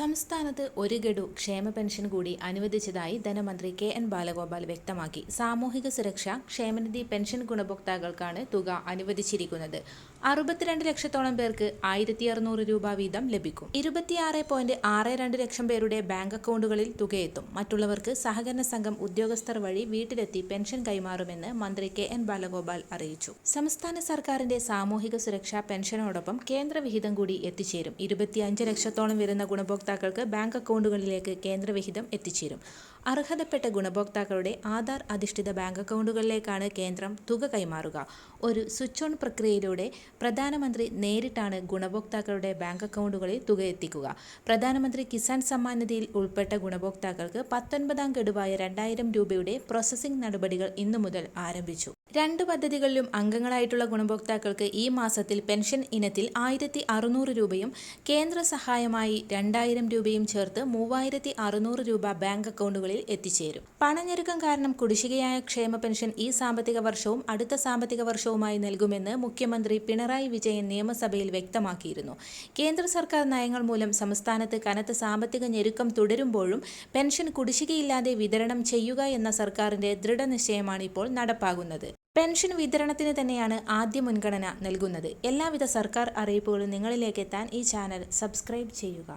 സംസ്ഥാനത്ത് ഒരു ഗഡു ക്ഷേമ പെൻഷൻ കൂടി അനുവദിച്ചതായി ധനമന്ത്രി കെ എൻ ബാലഗോപാൽ വ്യക്തമാക്കി. സാമൂഹിക സുരക്ഷ ക്ഷേമനിധി പെൻഷൻ ഗുണഭോക്താക്കൾക്കാണ് തുക അനുവദിച്ചിരിക്കുന്നത്. അറുപത്തിരണ്ട് ലക്ഷത്തോളം പേർക്ക് ആയിരത്തി അറുന്നൂറ് രൂപ വീതം ലഭിക്കും. ഇരുപത്തിയാറ് പോയിന്റ് ആറ് രണ്ട് ലക്ഷം പേരുടെ ബാങ്ക് അക്കൗണ്ടുകളിൽ തുകയെത്തും. മറ്റുള്ളവർക്ക് സഹകരണ സംഘം ഉദ്യോഗസ്ഥർ വഴി വീട്ടിലെത്തി പെൻഷൻ കൈമാറുമെന്ന് മന്ത്രി കെ എൻ ബാലഗോപാൽ അറിയിച്ചു. സംസ്ഥാന സർക്കാരിന്റെ സാമൂഹിക സുരക്ഷാ പെൻഷനോടൊപ്പം കേന്ദ്ര വിഹിതം കൂടി എത്തിച്ചേരും. ഇരുപത്തിയഞ്ച് ലക്ഷത്തോളം വരുന്ന ഗുണഭോക്താക്കൾക്ക് ബാങ്ക് അക്കൗണ്ടുകളിലേക്ക് കേന്ദ്രവിഹിതം എത്തിച്ചേരും. അർഹതപ്പെട്ട ഗുണഭോക്താക്കളുടെ ആധാർ അധിഷ്ഠിത ബാങ്ക് അക്കൗണ്ടുകളിലേക്കാണ് കേന്ദ്രം തുക കൈമാറുക. ഒരു സ്വിച്ച് ഓൺ പ്രക്രിയയിലൂടെ പ്രധാനമന്ത്രി നേരിട്ടാണ് ഗുണഭോക്താക്കളുടെ ബാങ്ക് അക്കൗണ്ടുകളിൽ തുക എത്തിക്കുക. പ്രധാനമന്ത്രി കിസാൻ സമ്മാൻ നിധിയിൽ ഉൾപ്പെട്ട ഗുണഭോക്താക്കൾക്ക് പത്തൊൻപതാം ഗഡുവായ രണ്ടായിരം രൂപയുടെ പ്രോസസ്സിംഗ് നടപടികൾ ഇന്നു മുതൽ ആരംഭിച്ചു. രണ്ട് പദ്ധതികളിലും അംഗങ്ങളായിട്ടുള്ള ഗുണഭോക്താക്കൾക്ക് ഈ മാസത്തിൽ പെൻഷൻ ഇനത്തിൽ ആയിരത്തി അറുന്നൂറ് രൂപയും കേന്ദ്ര സഹായമായി രണ്ടായിരം രൂപയും ചേർത്ത് മൂവായിരത്തി അറുന്നൂറ് രൂപ ബാങ്ക് അക്കൗണ്ടുകളിൽ എത്തിച്ചേരും. പണഞ്ഞെരുക്കം കാരണം കുടിശ്ശികയായ ക്ഷേമ പെൻഷൻ ഈ സാമ്പത്തിക വർഷവും അടുത്ത സാമ്പത്തിക വർഷവുമായി നൽകുമെന്ന് മുഖ്യമന്ത്രി പിണറായി വിജയൻ നിയമസഭയിൽ വ്യക്തമാക്കിയിരുന്നു. കേന്ദ്ര സർക്കാർ നയങ്ങൾ മൂലം സംസ്ഥാനത്ത് കനത്ത സാമ്പത്തിക ഞെരുക്കം തുടരുമ്പോഴും പെൻഷൻ കുടിശ്ശികയില്ലാതെ വിതരണം ചെയ്യുക എന്ന സർക്കാരിന്റെ ദൃഢനിശ്ചയമാണ് ഇപ്പോൾ നടപ്പാകുന്നത്. പെൻഷൻ വിതരണത്തിന് തന്നെയാണ് ആദ്യ മുൻഗണന നൽകുന്നത്. എല്ലാവിധ സർക്കാർ അറിയിപ്പുകളും നിങ്ങളിലേക്ക് എത്താൻ ഈ ചാനൽ സബ്സ്ക്രൈബ് ചെയ്യുക.